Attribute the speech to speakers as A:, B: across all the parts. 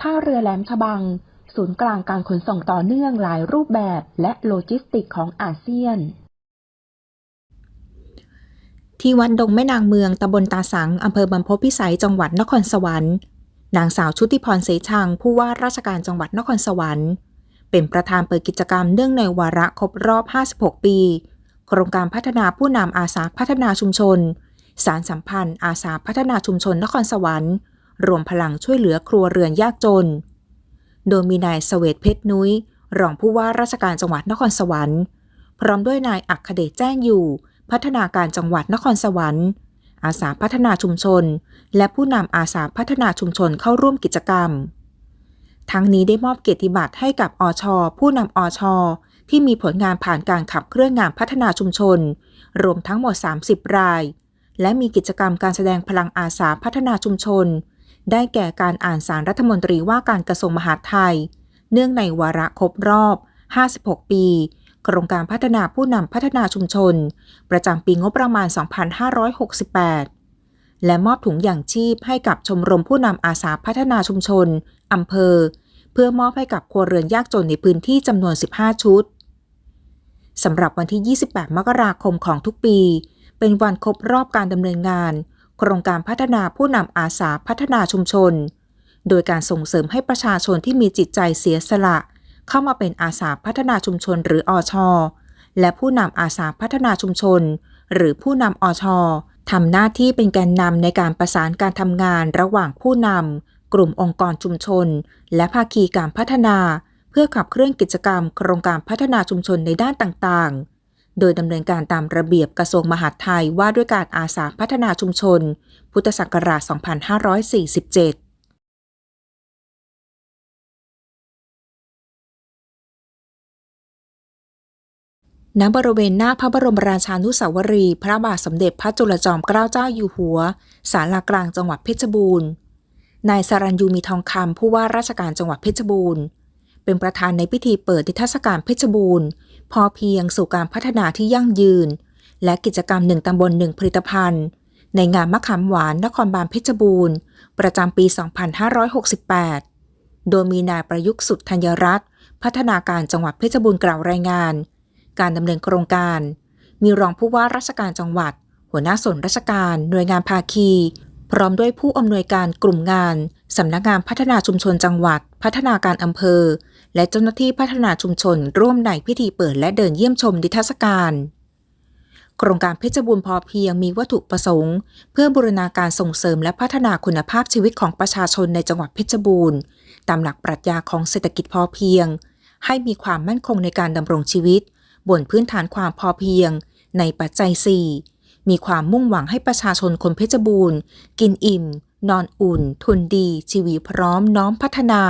A: ท่าเรือแหลมฉบัง ศูนย์กลางการขนส่งต่อเนื่องหลายรูปแบบและโลจิสติกของอาเซียน
B: ที่วัดดงแม่นางเมืองตำบลตาสังอำเภอบรรพพิสัยจังหวัดนครสวรรค์ นางสาวชุติพรเสชัง ผู้ว่าราชการจังหวัดนครสวรรค์เป็นประธานเปิดกิจกรรมเนื่องในวาระครบรอบ 56 ปี โครงการพัฒนาผู้นำอาสาพัฒนาชุมชน สารสัมพันธ์ อาสาพัฒนาชุมชนนครสวรรค์ รวมพลังช่วยเหลือครัวเรือนยากจน โดยมีนายเสเวตเพชรนุ้ย รองผู้ว่าราชการจังหวัดนครสวรรค์ พร้อมด้วยนายอัคเดชแจ้งอยู่ พัฒนาการจังหวัดนครสวรรค์ อาสาพัฒนาชุมชน และผู้นำอาสาพัฒนาชุมชนเข้าร่วมกิจกรรม ทั้งนี้ได้มอบเกียรติบัตรให้กับอช ผู้นำอช ที่มีผลงานผ่านการขับเคลื่อนงานพัฒนาชุมชน รวมทั้งหมด 30 รายและมีกิจกรรมการแสดงพลังอาสาพัฒนาชุมชน ได้แก่การอ่านสารรัฐมนตรีว่าการกระทรวงมหาดไทย เนื่องในวาระครบรอบ 56 ปี โครงการพัฒนาผู้นำพัฒนาชุมชน ประจำปีงบประมาณ 2568 และมอบถุงอย่างชีพให้กับชมรมผู้นำอาสาพัฒนาชุมชนอำเภอ เพื่อมอบให้กับครัวเรือนยากจนในพื้นที่จำนวน 15 ชุดสำหรับวันที่ 28 มกราคมของทุกปี เป็นวันครบรอบการดำเนินงาน โครงการพัฒนาผู้นำอาสาพัฒนาชุมชน โดยการส่งเสริมให้ประชาชนที่มีจิตใจเสียสละ เข้ามาเป็นอาสาพัฒนาชุมชนหรืออชและผู้นำอาสาพัฒนาชุมชน หรือผู้นำอชทำหน้าที่เป็นแกนนำในการประสานการทำงานระหว่างผู้นำกลุ่มองค์กรชุมชน และภาคีการพัฒนา เพื่อขับเคลื่อนกิจกรรม โครงการพัฒนาชุมชนในด้านต่างๆ โดยดำเนินการตามระเบียบกระทรวงมหาดไทยว่าด้วยการอาสาพัฒนาชุมชน พุทธศักราช 2547ณบริเวณหน้าพระบรมราชานุสาวรีย์พระบาทสมเด็จพระจุลจอมเกล้าเจ้าอยู่หัว ศาลากลางจังหวัดเพชรบูรณ์ นายสรัญยูมีทองคำผู้ว่าราชการจังหวัดเพชรบูรณ์ เป็นประธานในพิธีเปิดนิทรรศการเพชรบูรณ์ พอเพียงสู่การพัฒนาที่ยั่งยืน และกิจกรรมหนึ่งตำบลหนึ่งผลิตภัณฑ์ ในงานมะขามหวานนครบาลเพชรบูรณ์ ประจำปี 2568 โดยมีนายประยุกต์สุดธัญรัตน์พัฒนาการจังหวัดเพชรบูรณ์กล่าวรายงาน การดำเนินโครงการ มีรองผู้ว่าราชการจังหวัด หัวหน้าส่วนราชการ หน่วยงานภาคี พร้อมด้วยผู้อำนวยการกลุ่มงานสำนักงานพัฒนาชุมชนจังหวัด พัฒนาการอำเภอ และเจ้าหน้าที่พัฒนาชุมชนร่วมในพิธีเปิดและเดินเยี่ยมชมนิทรรศการ โครงการเพชรบูรณ์พอเพียงมีวัตถุประสงค์ เพื่อบูรณาการส่งเสริมและพัฒนาคุณภาพชีวิตของประชาชนในจังหวัดเพชรบูรณ์ ตามหลักปรัชญาของเศรษฐกิจพอเพียง ให้มีความมั่นคงในการดำรงชีวิต บนพื้นฐานความพอเพียง ในปัจจัย 4 มีความมุ่งหวังให้ประชาชนคนเพชรบูรณ์ กินอิ่ม นอนอุ่น ทุนดี ชีวิตพร้อมน้อมพัฒนา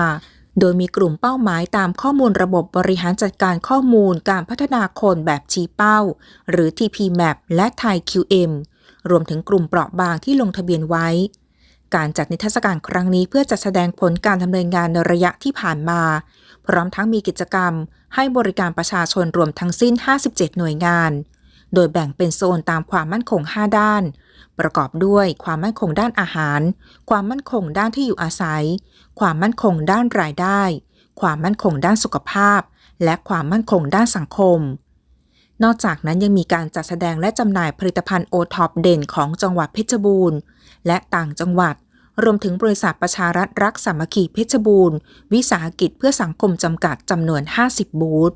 B: โดยมีกลุ่มเป้าหมายตามข้อมูลระบบบริหารจัดการข้อมูลการพัฒนาคนแบบชี้เป้า หรือ TPMAP และไทย QM รวมถึงกลุ่มเปราะบางที่ลงทะเบียนไว้ การจัดนิทรรศการครั้งนี้เพื่อจัดแสดงผลการดำเนินงานในระยะที่ผ่านมา พร้อมทั้งมีกิจกรรม ให้บริการประชาชนรวมทั้งสิ้น 57 หน่วยงาน โดยแบ่งเป็นโซนตามความมั่นคง 5 ด้าน ประกอบด้วยความมั่นคงด้านอาหาร ความมั่นคงด้านที่อยู่อาศัย ความมั่นคงด้านรายได้ ความมั่นคงด้านสุขภาพ และความมั่นคงด้านสังคม นอกจากนั้นยังมีการจัดแสดงและจำหน่ายผลิตภัณฑ์โอท็อปเด่นของจังหวัดเพชรบูรณ์ และต่างจังหวัด รวมถึงบริษัทประชารัฐรักสามัคคีเพชรบูรณ์ วิสาหกิจเพื่อสังคมจำกัดจำนวน 50 บูธ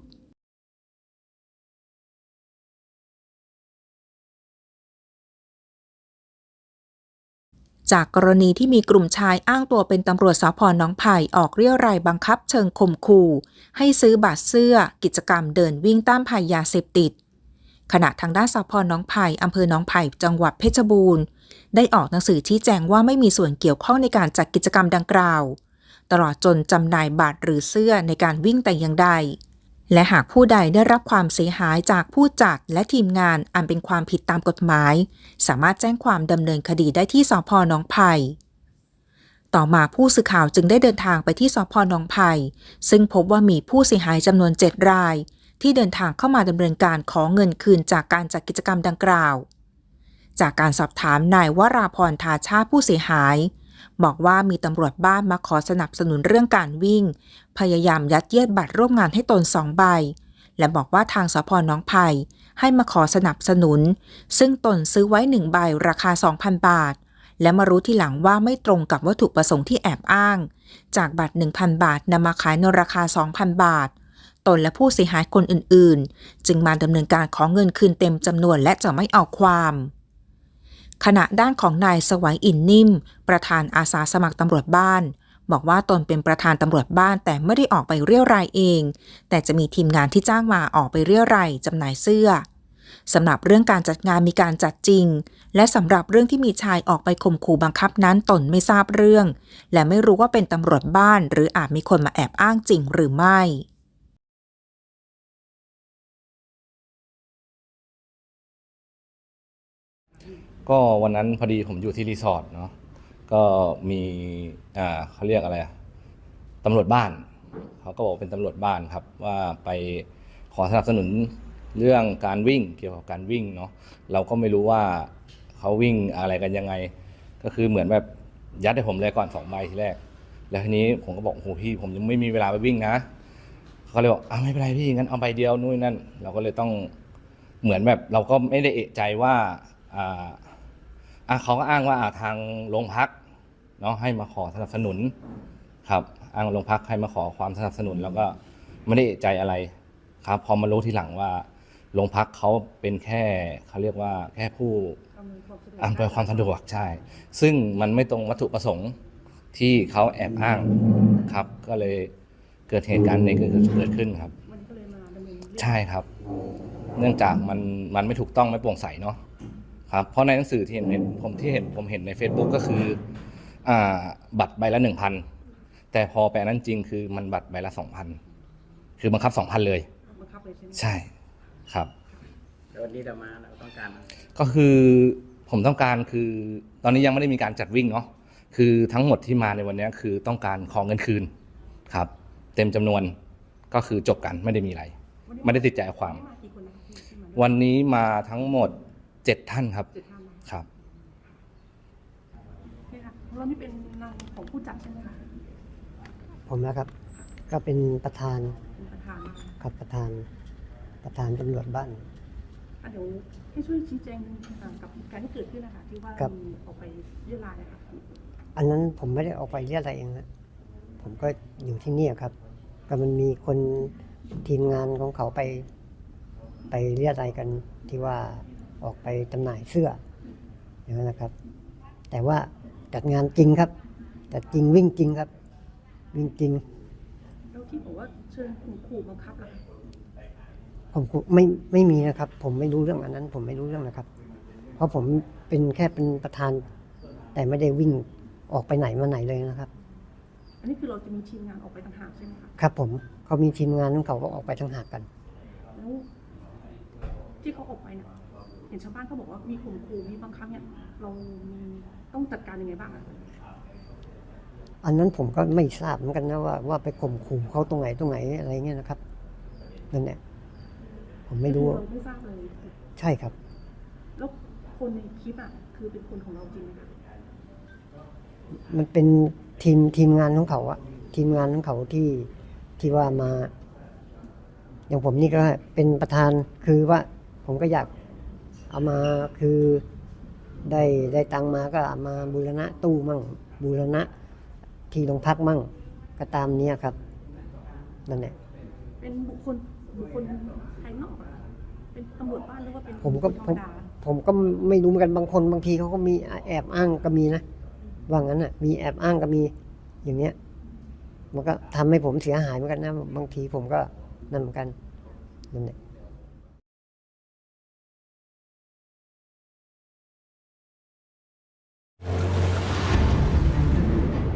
B: จากกรณีที่มีกลุ่มชายอ้างตัวเป็นตำรวจสพน้องไผ่ออกเรียรายบังคับเชิงข่มขู่ ให้ซื้อบัตรเสื้อกิจกรรมเดินวิ่งต้านภัยยาเสพติด ขณะทางด้านสพน้องไผ่อำเภอหน้องไผ่จังหวัดเพชรบูรณ์ ได้ออกหนังสือชี้แจงว่าไม่มีส่วนเกี่ยวข้องในการจัดกิจกรรมดังกล่าว ตลอดจนจำหน่ายบัตรหรือเสื้อในการวิ่งแต่อย่างใด และหากผู้ใดได้รับความเสียหายจากผู้จัดและทีมงานอันเป็นความผิดตามกฎหมาย สามารถแจ้งความดำเนินคดีได้ที่สพนองไผ่ต่อมาผู้สื่อข่าวจึงได้เดินทางไปที่สพนองไผ่ซึ่งพบว่ามีผู้เสียหายจำนวน7ราย ที่เดินทางเข้ามาดำเนินการขอเงินคืนจากการจัดกิจกรรมดังกล่าว จากการสอบถามนายวราพรทาชาผู้เสียหาย บอกว่ามีตำรวจบ้านมาขอสนับสนุนเรื่องการวิ่ง พยายามยัดเยียดบัตรร่วมงานให้ตนสองใบ และบอกว่าทางสพน้องไผ่ให้มาขอสนับสนุน ซึ่งตนซื้อไว้หนึ่งใบราคา 2,000 บาท และมารู้ทีหลังว่าไม่ตรงกับวัตถุประสงค์ที่แอบอ้าง จากบัตร 1,000 บาทนำมาขายในราคา 2,000 บาท ตนและผู้เสียหายคนอื่นๆ จึงมาดำเนินการขอเงินคืนเต็มจำนวนและจะไม่เอาความ ขณะด้านของนายสวัยอินนิ่ม ประธานอาสาสมัครตำรวจบ้าน บอกว่าตนเป็นประธานตำรวจบ้านแต่ไม่ได้ออกไปเรียรายเอง แต่จะมีทีมงานที่จ้างมาออกไปเรียรายจำหน่ายเสื้อสำหรับเรื่องการจัดงานมีการจัดจริง และสำหรับเรื่องที่มีชายออกไปข่มขู่บังคับนั้นตนไม่ทราบเรื่อง และไม่รู้ว่าเป็นตำรวจบ้าน หรืออาจมีคนมาแอบอ้างจริงหรือไม่
C: ก็วันนั้นพอดีผมอยู่ที่รีสอร์ทเนาะก็มีอ่าเขาเรียกอะไรอะตำรวจบ้านเขาก็บอกเป็นตำรวจบ้านครับ ว่าไปขอสนับสนุนเรื่องการวิ่งเกี่ยวกับการวิ่งเนาะเราก็ไม่รู้ว่าเขาวิ่งอะไรกันยังไง ก็คือเหมือนแบบยัดให้ผมเลยก่อนสองใบทีแรก แล้วทีนี้ผมก็บอกโอ้โหพี่ผมยังไม่มีเวลาไปวิ่งนะเขาเลยบอกอ่าไม่เป็นไรพี่งั้นเอาใบเดียวนู่นนั่น เราก็เลยต้องเหมือนแบบเราก็ไม่ได้เอะใจว่าอ่า อะเขาก็อ้างว่าอะทางโรงพักเนาะให้มาขอสนับสนุนครับอ้างโรงพักให้มาขอความสนับสนุน แล้วก็ไม่ได้เอะใจอะไรครับพอมารู้ทีหลังว่าโรงพักเขาเป็นแค่เขาเรียกว่าแค่ผู้อำนวยความสะดวกใช่ ซึ่งมันไม่ตรงวัตถุประสงค์ที่เขาแอบอ้างครับ ก็เลยเกิดเหตุการณ์ในเกิดเกิดขึ้นครับ
D: วันนี้ก็เลยมาดำเนินเรื่อง
C: ใช่ครับ เนื่องจากมันมันไม่ถูกต้องไม่โปร่งใสเนาะ ครับเพราะในหนังสือที่เห็นเห็นผมที่เห็นผมเห็นใน Facebook ก็คืออ่าบัตรใบละหนึ่งพันแต่พอแปลนั้นจริงคือมันบัตรใบละสองพันคือบังคับสองพันเลย
D: บังคับเลยใช่ไหม
C: ใช่ครับ
E: แล้ววันนี้เรามาเราต้องการอะไร
C: ก็คือผมต้องการคือตอนนี้ยังไม่ได้มีการจัดวิ่งเนาะคือทั้งหมดที่มาในวันนี้คือต้องการขอเงินคืนครับ เต็มจำนวนก็คือจบกันไม่ได้มีอะไร ไม่ได้ติดใจเอาความ
D: มากี่คนนะคะที่ที่มา
C: วันนี้มาทั้งหมดเจ็ดท่านครับ
D: เจ็ดท่านนะคะ
C: ครับ
D: นี่ค่ะเรานี่เป็นนางของผู้จัดใช่ไหมคะ
F: ผมนะครับ ก็เป็นประธาน
D: เป็นประธานนะคะ
F: กับประธาน ประธานตำรวจบ้าน
D: อะเดี๋ยวให้ช่วยชี้แจงอ่ากับเหตุการณ์ที่เกิดขึ้นนะคะที่ว่า
F: ครับ
D: มีออกไปเรียรายนะคะ
F: อันนั้นผมไม่ได้ออกไปเรียกอะไรเองนะผมก็อยู่ที่เนี่ยครับ ก็มันมีคนทีมงานของเขาไป ไปเรียกอะไรกันที่ว่า ออกไปจำหน่ายเสื้ออย่างนั้นนะครับ แต่ว่าจัดงานจริงครับจัดจริงวิ่งจริงครับ วิ่งจริง
D: แล้วที่บอกว่าเชิญขู่ขู่บังคับล่ะคะ
F: ผมกูไม่ไม่มีนะครับ ผมไม่รู้เรื่องอันนั้น ผมไม่รู้เรื่องนะครับ เพราะผมเป็นแค่เป็นประธาน แต่ไม่ได้วิ่งออกไปไหนมาไหนเลยนะครับ
D: อันนี้คือเราจะมีทีมงานออกไปต่างหากใช่ไหมคะ
F: ครับผมเขามีทีมงานของเขาก็ออกไปทั้งหากกัน
D: แล้วที่เขาออกไปเนี่ย เห็นชาวบ้านเขาบอกว่ามีข่มขู่มีบังคับเนี่ยเรามีต้องจัดการยังไงบ้างอะ
F: อันนั้นผมก็ไม่ทราบเหมือนกันนะว่าว่าไปข่มขู่เขาตรงไหนตรงไหนอะไรเงี้ยนะครับนั่นแหละผมไม่รู้
D: เราไม่ทราบเลย
F: ใช่ครับ
D: แล้วคนในคลิปอะคือเป็นคนของเราจริงไหมคะ
F: มันเป็นทีมทีมงานของเขาอะทีมงานของเขาที่ที่ว่ามา อย่างผมนี่ก็เป็นประธานคือว่า ผมก็อยาก เอามาคือได้ได้ตังค์มาก็เอามาบูรณะตู้มั่งบูรณะที่โรงพักมั่งก็ตามเนี้ยครับนั่นแหละ
D: เป็นบุคคลบุคคลภายนอกอะเป็นตำรวจบ้านหรือว่าเป็น
F: ผมก็
D: บุคคลธรรมดา
F: ผมก็ไม่รู้เหมือนกันบางคนบางทีเขาก็มีแอบอ้างก็มีนะว่างั้นอะ มีแอบอ้างก็มีอย่างเนี้ย มันก็ทำให้ผมเสียหายเหมือนกันนะบางทีผมก็นั่นเหมือนกันนั่นแหละ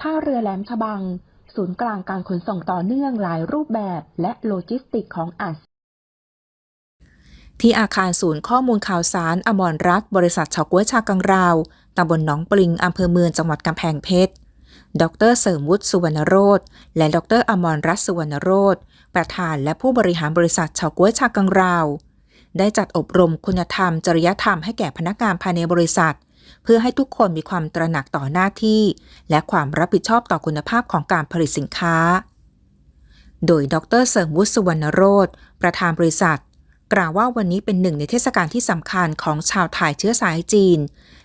A: ท่าเรือแหลมฉบัง ศูนย์กลางการขนส่งต่อเนื่องหลายรูปแบบและโลจิสติกของอาเซียน
B: ที่อาคารศูนย์ข้อมูลข่าวสาร อมรรัฐ บริษัทเฉาก๊วยชากังราว ตำบลหนองปลิง อำเภอเมือง จังหวัดกำแพงเพชร ดรเสริมวุฒิสุวรรณโรธและ ดรอมรรัตน์สุวรรณโรธประธานและผู้บริหารบริษัทเฉาก๊วยชากังราว ได้จัดอบรมคุณธรรม จริยธรรมให้แก่พนักงานภายในบริษัท เพื่อให้ทุกคนมีความตระหนักต่อหน้าที่ และความรับผิดชอบต่อคุณภาพของการผลิตสินค้า โดยดรเสริมวุฒิสุวรรณโรธประธานบริษัท กล่าวว่าวันนี้เป็นหนึ่งในเทศกาลที่สำคัญของชาวไทยเชื้อสายจีน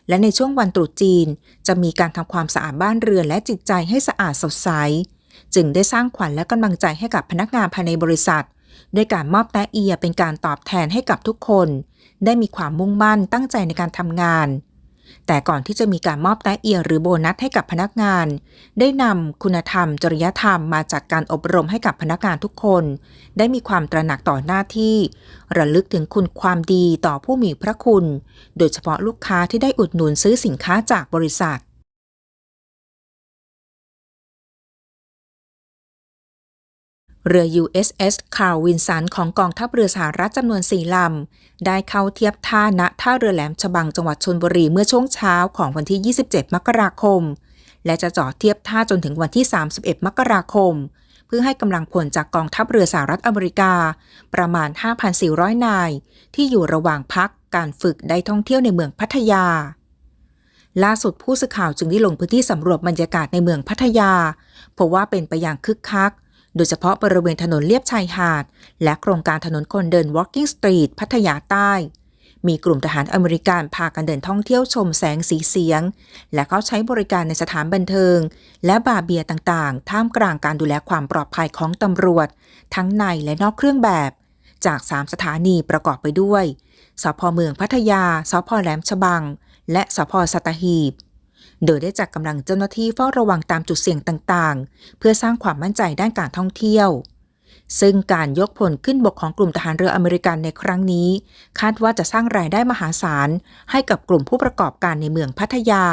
B: และในช่วงวันตรุษจีน จะมีการทำความสะอาดบ้านเรือนและจิตใจให้สะอาดสดใส จึงได้สร้างขวัญและกำลังใจให้กับพนักงานภายในบริษัทด้วยการมอบแตะเอียเป็นการตอบแทนให้กับทุกคน ได้มีความมุ่งมั่นตั้งใจในการทำงาน แต่ก่อนที่จะมีการมอบแตะเอียหรือโบนัสให้กับพนักงาน ได้นำคุณธรรม จริยธรรมมาจากการอบรมให้กับพนักงานทุกคน ได้มีความตระหนักต่อหน้าที่ ระลึกถึงคุณความดีต่อผู้มีพระคุณ โดยเฉพาะลูกค้าที่ได้อุดหนุนซื้อสินค้าจากบริษัท เรือ USS Carl Vinson ของกองทัพเรือสหรัฐจำนวน4ลำ ได้เข้าเทียบท่าณท่าเรือแหลมฉบังจังหวัดชลบุรีเมื่อช่วงเช้าของวันที่ 27 มกราคม และจะจอดเทียบท่าจนถึงวันที่ 31 มกราคม เพื่อให้กำลังพลจากกองทัพเรือสหรัฐอเมริกา ประมาณ 5,400 นาย ที่อยู่ระหว่างพักการฝึกได้ท่องเที่ยวในเมืองพัทยาล่าสุดผู้สื่อข่าวจึงได้ลงพื้นที่สำรวจบรรยากาศในเมืองพัทยาพบว่าเป็นไปอย่างคึกคัก โดยเฉพาะบริเวณถนนเลียบชายหาด และโครงการถนนคนเดิน Walking Street พัทยาใต้ มีกลุ่มทหารอเมริกันพากันเดินท่องเที่ยวชมแสงสีเสียง และเขาใช้บริการในสถานบันเทิง และบาร์เบียร์ต่างๆ ท่ามกลางการดูแลความปลอดภัยของตำรวจ ทั้งในและนอกเครื่องแบบ จาก 3 สถานีประกอบไปด้วยสพเมืองพัทยาสพแหลมฉบัง และสพสัตหีบ โดยได้จัดกำลังเจ้าหน้าที่เฝ้าระวังตามจุดเสี่ยงต่างๆ เพื่อสร้างความมั่นใจด้านการท่องเที่ยว ซึ่งการยกพลขึ้นบกของกลุ่มทหารเรืออเมริกันในครั้งนี้ คาดว่าจะสร้างรายได้มหาศาล ให้กับกลุ่มผู้ประกอบการในเมืองพัทยา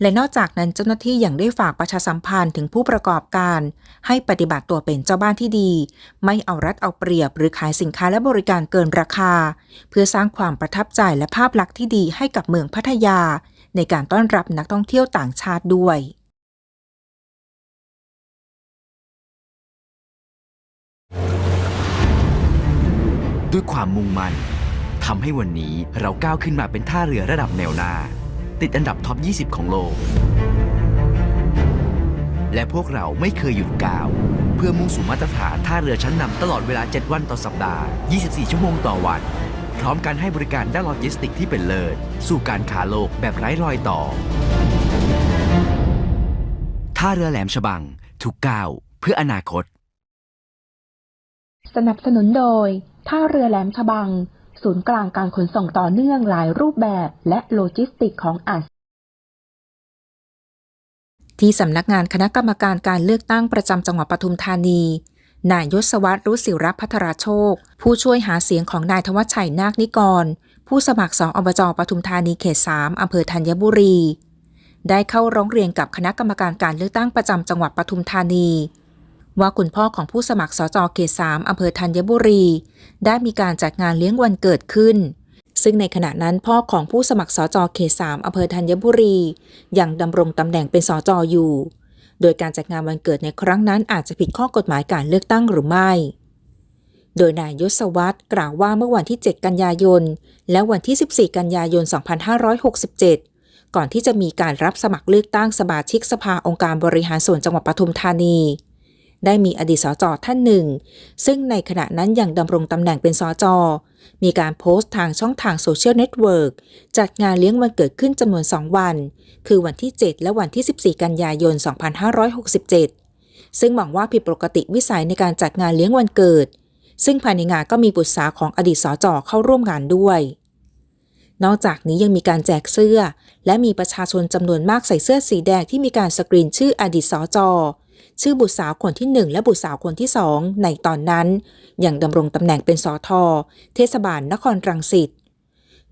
B: และนอกจากนั้นเจ้าหน้าที่ยังได้ฝากประชาสัมพันธ์ถึงผู้ประกอบการ ให้ปฏิบัติตัวเป็นเจ้าบ้านที่ดี ไม่เอารัดเอาเปรียบ หรือขายสินค้าและบริการเกินราคา เพื่อสร้างความประทับใจและภาพลักษณ์ที่ดีให้กับเมืองพัทยา ในการต้อนรับนักท่องเที่ยวต่างชาติด้วย
G: ด้วยความมุ่งมั่นทำให้วันนี้เราก้าวขึ้นมาเป็นท่าเรือระดับแนวหน้า ติดอันดับท็อป 20 ของโลก และพวกเราไม่เคยหยุดก้าว เพื่อมุ่งสู่มาตรฐานท่าเรือชั้นนำตลอดเวลา 7 วันต่อสัปดาห์ 24 ชั่วโมงต่อวัน พร้อมการให้บริการด้านโลจิสติกที่เป็นเลิศ สู่การขาโลกแบบไร้รอยต่อ ท่าเรือแหลมฉบัง ทุกก้าวเพื่ออนาคต
A: สนับสนุนโดย ท่าเรือแหลมฉบัง ศูนย์กลางการขนส่งต่อเนื่องหลายรูปแบบและโลจิสติกของอาเซียน
B: ที่สำนักงานคณะกรรมการการเลือกตั้งประจำจังหวัดปทุมธานี นายยศวัตรรุศิรพัทรโชค ผู้ช่วยหาเสียงของนายธวัชชัยนาคนิกร ผู้สมัครสองอบจปทุมธานีเขต3อำเภอธัญบุรี ได้เข้าร้องเรียนกับคณะกรรมการการเลือกตั้งประจำจังหวัดปทุมธานี ว่าคุณพ่อของผู้สมัครสจเขต3อำเภอธัญบุรี ได้มีการจัดงานเลี้ยงวันเกิดขึ้น ซึ่งในขณะนั้นพ่อของผู้สมัครสจเขต3อำเภอธัญบุรียังดำรงตำแหน่งเป็นสจอยู่ โดยการจัดงานวันเกิดในครั้งนั้นอาจจะผิดข้อกฎหมายการเลือกตั้งหรือไม่ โดยนายยศวัตรกล่าวว่าเมื่อวันที่ 7 กันยายน และวันที่ 14 กันยายน 2567 ก่อนที่จะมีการรับสมัครเลือกตั้งสมาชิกสภาองค์การบริหารส่วนจังหวัดปทุมธานี ได้มีอดีตสจท่านหนึ่ง ซึ่งในขณะนั้นยังดำรงตำแหน่งเป็นสจ มีการโพสต์ทางช่องทางโซเชียลเน็ตเวิร์กจัดงานเลี้ยงวันเกิดขึ้นจำนวน 2 วัน คือวันที่ 7 และวันที่ 14 กันยายน 2567 ซึ่งมองว่าผิดปกติวิสัยในการจัดงานเลี้ยงวันเกิด ซึ่งภายในงานก็มีบุตรสาวของอดีตสจเข้าร่วมงานด้วยนอกจากนี้ยังมีการแจกเสื้อ และมีประชาชนจำนวนมากใส่เสื้อสีแดงที่มีการสกรีนชื่ออดีตสจ ชื่อบุตรสาวคนที่หนึ่งและบุตรสาวคนที่สองในตอนนั้น ยังดำรงตำแหน่งเป็นสอทอเทศบาลนครรังสิต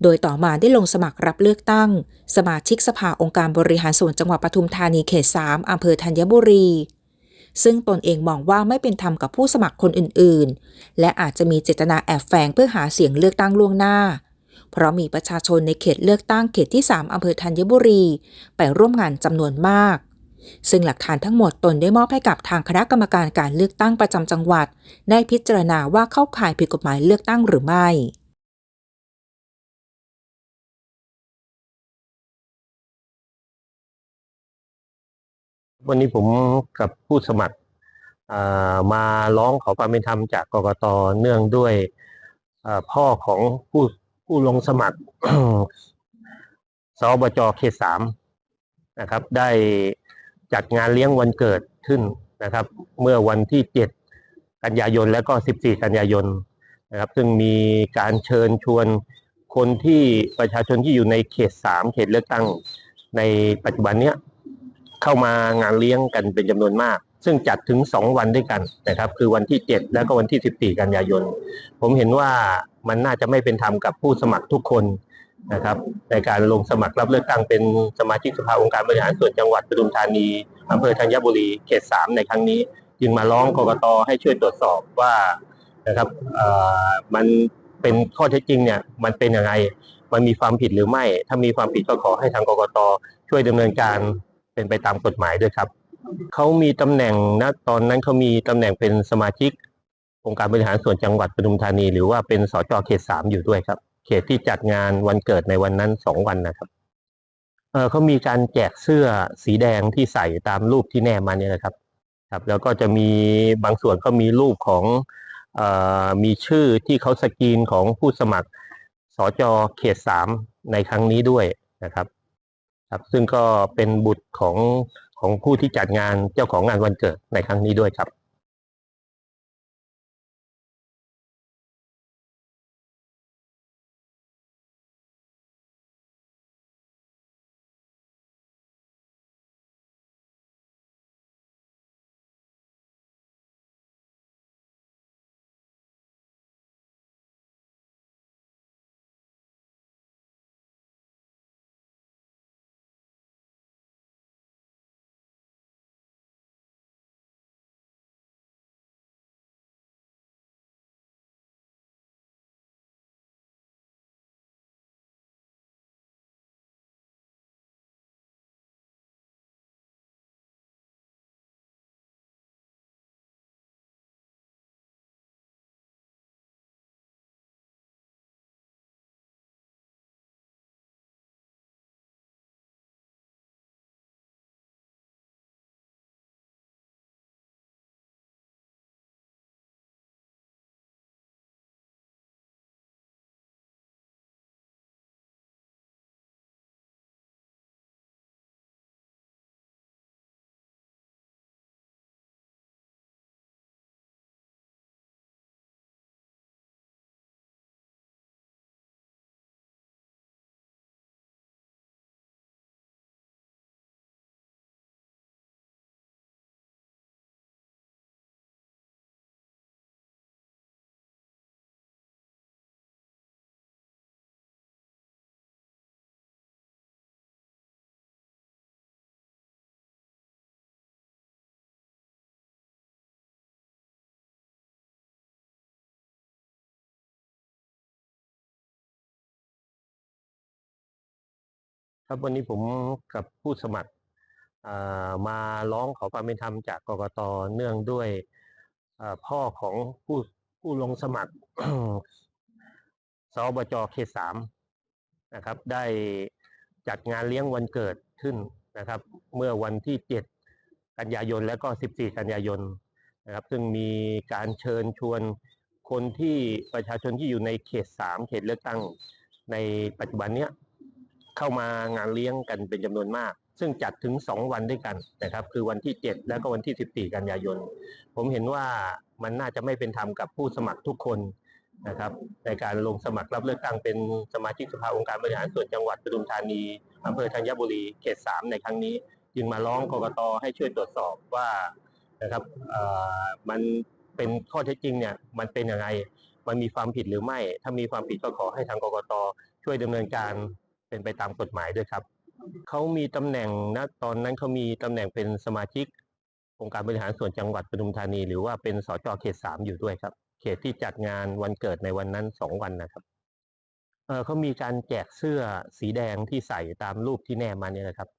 B: โดยต่อมาได้ลงสมัครรับเลือกตั้ง สมาชิกสภาองค์การบริหารส่วนจังหวัดปทุมธานีเขต 3 อำเภอธัญบุรี ซึ่งตนเองมองว่าไม่เป็นธรรมกับผู้สมัครคนอื่นๆ และอาจจะมีเจตนาแอบแฝงเพื่อหาเสียงเลือกตั้งล่วงหน้า เพราะมีประชาชนในเขตเลือกตั้งเขตที่ 3 อำเภอธัญบุรี ไปร่วมงานจำนวนมาก ซึ่งหลักฐานทั้งหมดตนได้มอบให้กับทางคณะกรรมการการเลือกตั้งประจำจังหวัด ได้พิจารณาว่าเข้าข่ายผิดกฎหมายเลือกตั้งหรือไม่
H: วันนี้ผมกับผู้สมัครมาร้องขอความเป็นธรรมจากกกตเนื่องด้วยพ่อของผู้ผู้ลงสมัครสบจเขตสามนะครับ ได้ จัดงานเลี้ยงวันเกิดขึ้นนะครับ เมื่อวันที่ 7 กันยายนและก็ 14 กันยายนนะครับ ซึ่งมีการเชิญชวนคนที่ประชาชนที่อยู่ในเขต 3 เขตเลือกตั้งในปัจจุบันเนี้ยเข้ามางานเลี้ยงกันเป็นจำนวนมาก ซึ่งจัดถึง 2 วันด้วยกันนะครับ คือวันที่ 7 แล้วก็วันที่ 14 กันยายน ผมเห็นว่ามันน่าจะไม่เป็นธรรมกับผู้สมัครทุกคน นะครับ ในการลงสมัครรับเลือกตั้งเป็นสมาชิกสภาองค์การบริหารส่วนจังหวัดปทุมธานีอำเภอธัญบุรีเขต3ในครั้งนี้ จึงมาร้องกกตให้ช่วยตรวจสอบว่านะครับมันเป็นข้อเท็จจริงเนี่ยมันเป็นยังไงมันมีความผิดหรือไม่ ถ้ามีความผิดก็ขอให้ทางกกตช่วยดำเนินการเป็นไปตามกฎหมายด้วยครับเขามีตำแหน่งนะตอนนั้นเขามีตำแหน่งเป็นสมาชิกองค์การบริหารส่วนจังหวัดปทุมธานี หรือว่าเป็นสจเขตสามอยู่ด้วยครับ เขตที่จัดงานวันเกิดในวันนั้นสองวันนะครับเออเขามีการแจกเสื้อสีแดงที่ใส่ตามรูปที่แนบมาเนี่ยนะครับ ครับ แล้วก็จะมีบางส่วนก็มีรูปของเอ่อมีชื่อที่เขาสกรีนของผู้สมัครสจเขตสามในครั้งนี้ด้วยนะครับ ครับ ซึ่งก็เป็นบุตรของของผู้ที่จัดงานเจ้าของงานวันเกิดในครั้งนี้ด้วยครับ ครับวันนี้ผมกับผู้สมัครมาร้องขอความเป็นธรรมจากกกตเนื่องด้วยพ่อของผู้ผู้ลงสมัครสบจเขตสามนะครับ ได้จัดงานเลี้ยงวันเกิดขึ้นนะครับ เมื่อวันที่7กันยายนและก็14กันยายนนะครับ ซึ่งมีการเชิญชวนคนที่ประชาชนที่อยู่ในเขต3เขตเลือกตั้งในปัจจุบันเนี้ย เข้ามางานเลี้ยงกันเป็นจำนวนมาก ซึ่งจัดถึง 2 วันด้วยกันนะครับ คือวันที่ 7 แล้วก็วันที่ 14 กันยายน ผมเห็นว่ามันน่าจะไม่เป็นธรรมกับผู้สมัครทุกคนนะครับในการลงสมัครรับเลือกตั้งเป็นสมาชิกสภาองค์การบริหารส่วนจังหวัดปทุมธานีอำเภอธัญบุรีเขต3ในครั้งนี้ จึงมาร้องกกตให้ช่วยตรวจสอบว่านะครับเอ่อมันเป็นข้อเท็จจริงเนี่ยมันเป็นยังไง มันมีความผิดหรือไม่ ถ้ามีความผิดก็ขอให้ทางกกตช่วยดำเนินการ เป็นไปตามกฎหมายด้วยครับ เขามีตำแหน่งนะตอนนั้นเขามีตำแหน่งเป็นสมาชิกองค์การบริหารส่วนจังหวัดปทุมธานี หรือว่าเป็นสจเขตสามอยู่ด้วยครับ เขตที่จัดงานวันเกิดในวันนั้นสองวันนะครับเออเขามีการแจกเสื้อสีแดงที่ใส่ตามรูปที่แนบมาเนี่ยนะครับ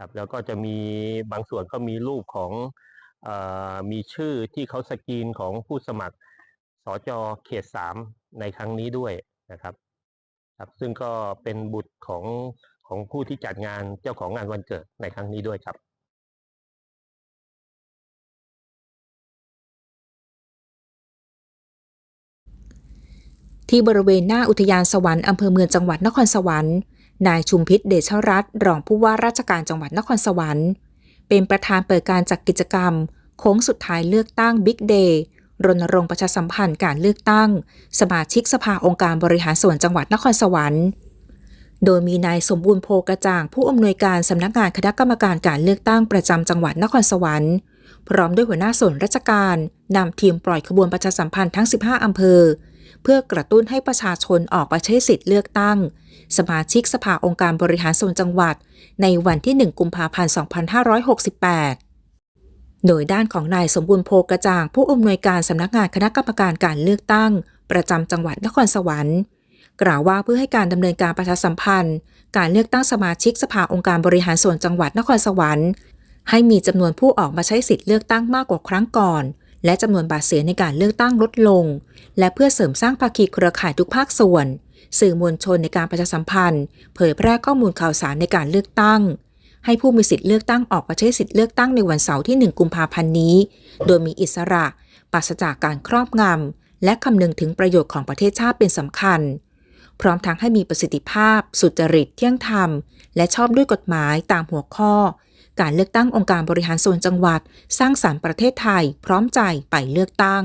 H: ครับ แล้วก็จะมีบางส่วนก็มีรูปของเอ่อมีชื่อที่เขาสกรีนของผู้สมัครสจเขตสามในครั้งนี้ด้วยนะครับ ครับ ซึ่งก็เป็นบุตรของของผู้ที่จัดงานเจ้าของงานวันเกิดในครั้งนี้ด้วยครับ
B: ที่บริเวณหน้าอุทยานสวรรค์อำเภอเมืองจังหวัดนครสวรรค์ นายชุมพิษเดชรัตน์รองผู้ว่าราชการจังหวัดนครสวรรค์ เป็นประธานเปิดการจัดกกิจกรรม โค้งสุดท้ายเลือกตั้งบิ๊กเดย์ รณรงค์ประชาสัมพันธ์การเลือกตั้ง สมาชิกสภาองค์การบริหารส่วนจังหวัดนครสวรรค์ โดยมีนายสมบูรณ์โพกระจ่าง ผู้อำนวยการสำนักงานคณะกรรมการการเลือกตั้งประจำจังหวัดนครสวรรค์พร้อมด้วยหัวหน้าส่วนราชการนำทีมปล่อยขบวนประชาสัมพันธ์ทั้ง 15 อำเภอ เพื่อกระตุ้นให้ประชาชนออกมาใช้สิทธิ์เลือกตั้ง สมาชิกสภาองค์การบริหารส่วนจังหวัด ในวันที่ 1 กุมภาพันธ์ 2568 โดยด้านของนายสมบูรณ์โพกระจ่าง ผู้อำนวยการสำนักงานคณะกรรมการการเลือกตั้ง ประจำจังหวัดนครสวรรค์ กล่าวว่าเพื่อให้การดำเนินการประชาสัมพันธ์ การเลือกตั้งสมาชิกสภาองค์การบริหารส่วนจังหวัดนครสวรรค์ ให้มีจำนวนผู้ออกมาใช้สิทธิ์เลือกตั้งมากกว่าครั้งก่อน และจำนวนบาทเสียในการเลือกตั้งลดลง และเพื่อเสริมสร้างภาคีเครือข่ายทุกภาคส่วน สื่อมวลชนในการประชาสัมพันธ์ เผยแพร่ข้อมูลข่าวสารในการเลือกตั้ง ให้ผู้มีสิทธิ์เลือกตั้งออกมาใช้สิทธิ์เลือกตั้งในวันเสาร์ที่ 1 กุมภาพันธ์นี้ โดยมีอิสระปราศจากการครอบงำ และคำนึงถึงประโยชน์ของประเทศชาติเป็นสำคัญ พร้อมทั้งให้มีประสิทธิภาพ สุจริตเที่ยงธรรม และชอบด้วยกฎหมายตามหัวข้อ การเลือกตั้งองค์การบริหารส่วนจังหวัด สร้างสรรค์ประเทศไทย พร้อมใจไปเลือกตั้ง